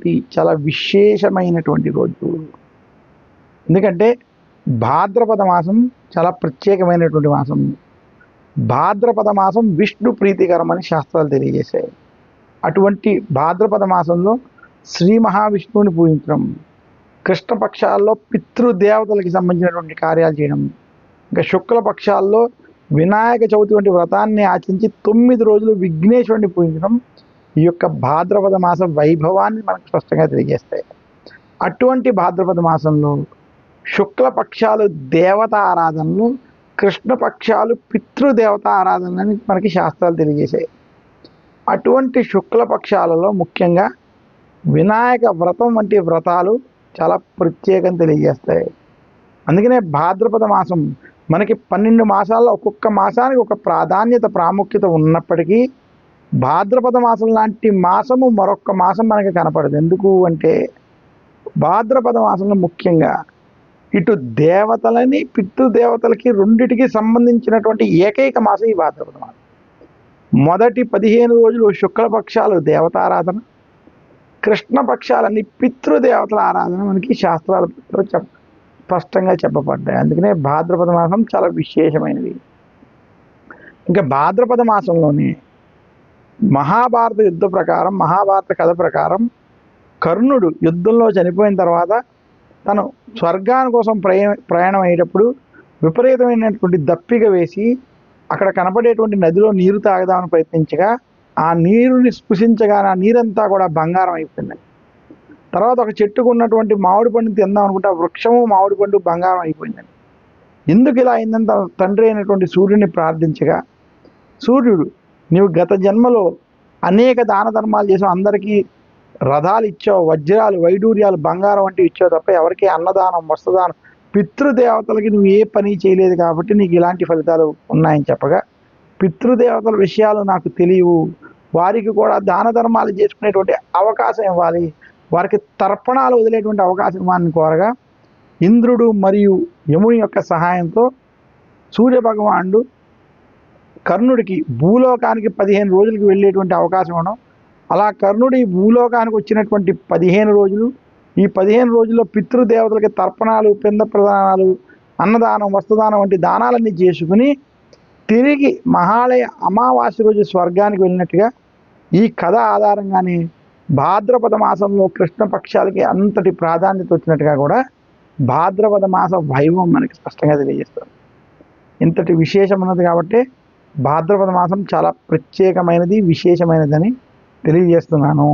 ఇది చాలా విశేషమైనటువంటి రోజు. ఎందుకంటే భాద్రపద మాసం చాలా ప్రత్యేకమైనటువంటి మాసం. భాద్రపద మాసం విష్ణు ప్రీతికరం అని శాస్త్రాలు తెలియజేశాయి. అటువంటి భాద్రపద మాసంలో శ్రీ మహావిష్ణువుని పూజించడం కృష్ణపక్షాల్లో పితృదేవతలకి సంబంధించినటువంటి కార్యాలు చేయడం ఇంకా శుక్ల పక్షాల్లో వినాయక చవితి వంటి వ్రతాన్ని ఆచరించి తొమ్మిది రోజులు విఘ్నేశ్వరుని పూజించడం ఈ యొక్క భాద్రపద మాస వైభవాన్ని మనకు స్పష్టంగా తెలియజేస్తాయి. అటువంటి భాద్రపద మాసంలో శుక్ల పక్షాలు దేవత ఆరాధనలు కృష్ణపక్షాలు పితృదేవత ఆరాధనని మనకి శాస్త్రాలు తెలియజేశాయి. అటువంటి శుక్ల పక్షాలలో ముఖ్యంగా వినాయక వ్రతం వంటి వ్రతాలు చాలా ప్రత్యేకం తెలియజేస్తాయి. అందుకనే భాద్రపద మాసం మనకి పన్నెండు మాసాల్లో ఒక్కొక్క మాసానికి ఒక ప్రాధాన్యత ప్రాముఖ్యత ఉన్నప్పటికీ భాద్రపద మాసం లాంటి మాసము మరొక మాసం మనకి కనపడదు. ఎందుకు అంటే భాద్రపద మాసంలో ముఖ్యంగా ఇటు దేవతలని పితృదేవతలకి రెండిటికి సంబంధించినటువంటి ఏకైక మాసం ఈ భాద్రపద మాసం. మొదటి పదిహేను రోజులు శుక్లపక్షాలు దేవతారాధన కృష్ణపక్షాలన్నీ పితృదేవతల ఆరాధన మనకి శాస్త్రాలలో చెప్ప స్పష్టంగా చెప్పబడ్డాయి. అందుకనే భాద్రపద మాసం చాలా విశేషమైనది. ఇంకా భాద్రపద మాసంలోనే మహాభారత యుద్ధ ప్రకారం మహాభారత కథ ప్రకారం కర్ణుడు యుద్ధంలో చనిపోయిన తర్వాత తను స్వర్గాని కోసం ప్రయ ప్రయాణం అయ్యేటప్పుడు విపరీతమైనటువంటి దప్పిక వేసి అక్కడ కనపడేటువంటి నదిలో నీరు తాగదామని ప్రయత్నించగా ఆ నీరుని స్పృశించగానే ఆ నీరంతా కూడా బంగారం అయిపోయింది తర్వాత ఒక చెట్టుకు ఉన్నటువంటి మామిడి పండు తిందాం అనుకుంటే ఆ వృక్షము మామిడి పండు బంగారం అయిపోయిందండి ఎందుకు ఇలా అయిందని తన తండ్రి అయినటువంటి సూర్యుని ప్రార్థించగా సూర్యుడు నీవు గత జన్మలో అనేక దాన ధర్మాలు చేసావు. అందరికీ రథాలు ఇచ్చావు వజ్రాలు వైడూర్యాలు బంగారం వంటివి ఇచ్చావు తప్ప ఎవరికి అన్నదానం వస్త్రదానం పితృదేవతలకి నువ్వు ఏ పని చేయలేదు కాబట్టి నీకు ఇలాంటి ఫలితాలు ఉన్నాయని చెప్పగా పితృదేవతల విషయాలు నాకు తెలియవు. వారికి కూడా దాన ధర్మాలు చేసుకునేటువంటి అవకాశం ఇవ్వాలి. వారికి తర్పణాలు వదిలేటువంటి అవకాశం ఇవ్వాలని కోరగా ఇంద్రుడు మరియు యముని యొక్క సహాయంతో సూర్య భగవానుడు కర్ణుడికి భూలోకానికి పదిహేను రోజులకి వెళ్ళేటువంటి అవకాశం ఉండడం. అలా కర్ణుడు ఈ భూలోకానికి వచ్చినటువంటి పదిహేను రోజులు ఈ పదిహేను రోజుల్లో పితృదేవతలకి తర్పణాలు పింద ప్రదానాలు అన్నదానం వస్త్రదానం వంటి దానాలన్నీ చేసుకుని తిరిగి మహాలయ అమావాస్య రోజు స్వర్గానికి వెళ్ళినట్టుగా ఈ కథ ఆధారంగానే భాద్రపద మాసంలో కృష్ణపక్షాలకి అంతటి ప్రాధాన్యత వచ్చినట్టుగా కూడా భాద్రపద మాస వైభవం మనకి స్పష్టంగా తెలియజేస్తుంది. ఇంతటి విశేషం ఉన్నది కాబట్టి భాద్రపద మాసం చాలా ప్రత్యేకమైనది విశేషమైనదని తెలియజేస్తున్నాను.